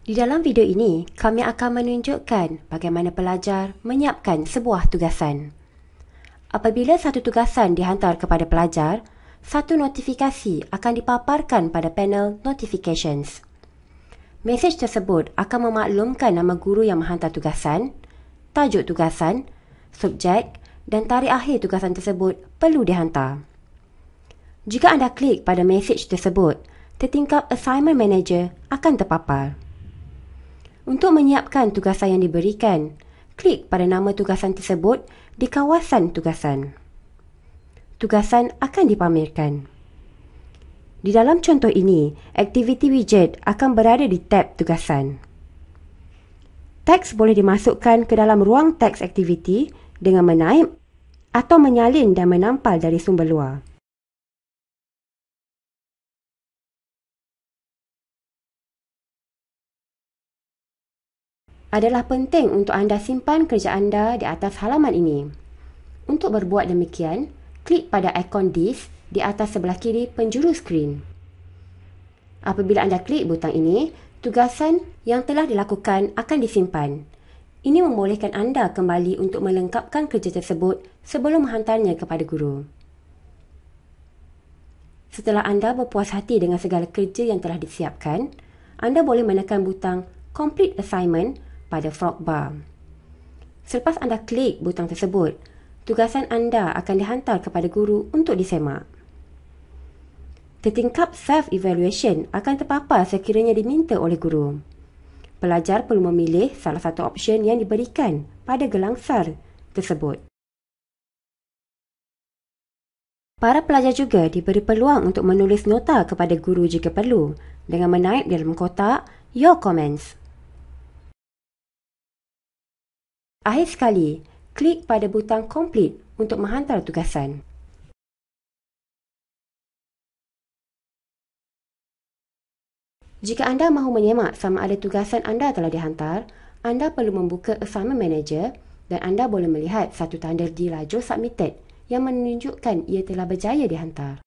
Di dalam video ini, kami akan menunjukkan bagaimana pelajar menyiapkan sebuah tugasan. Apabila satu tugasan dihantar kepada pelajar, satu notifikasi akan dipaparkan pada panel Notifications. Mesej tersebut akan memaklumkan nama guru yang menghantar tugasan, tajuk tugasan, subjek dan tarikh akhir tugasan tersebut perlu dihantar. Jika anda klik pada mesej tersebut, tertingkap Assignment Manager akan terpapar. Untuk menyiapkan tugasan yang diberikan, klik pada nama tugasan tersebut di kawasan tugasan. Tugasan akan dipamerkan. Di dalam contoh ini, Activity Widget akan berada di tab tugasan. Teks boleh dimasukkan ke dalam ruang teks aktiviti dengan menaip atau menyalin dan menampal dari sumber luar. Adalah penting untuk anda simpan kerja anda di atas halaman ini. Untuk berbuat demikian, klik pada ikon disk di atas sebelah kiri penjuru skrin. Apabila anda klik butang ini, tugasan yang telah dilakukan akan disimpan. Ini membolehkan anda kembali untuk melengkapkan kerja tersebut sebelum menghantarnya kepada guru. Setelah anda berpuas hati dengan segala kerja yang telah disiapkan, anda boleh menekan butang Complete Assignment pada frog bar. Selepas anda klik butang tersebut, tugasan anda akan dihantar kepada guru untuk disemak. Tertingkap self-evaluation akan terpapar sekiranya diminta oleh guru. Pelajar perlu memilih salah satu option yang diberikan pada gelangsar tersebut. Para pelajar juga diberi peluang untuk menulis nota kepada guru jika perlu dengan menaip dalam kotak Your Comments. Akhir sekali, klik pada butang Complete untuk menghantar tugasan. Jika anda mahu menyemak sama ada tugasan anda telah dihantar, anda perlu membuka Assignment Manager dan anda boleh melihat satu tanda di lajur Submitted yang menunjukkan ia telah berjaya dihantar.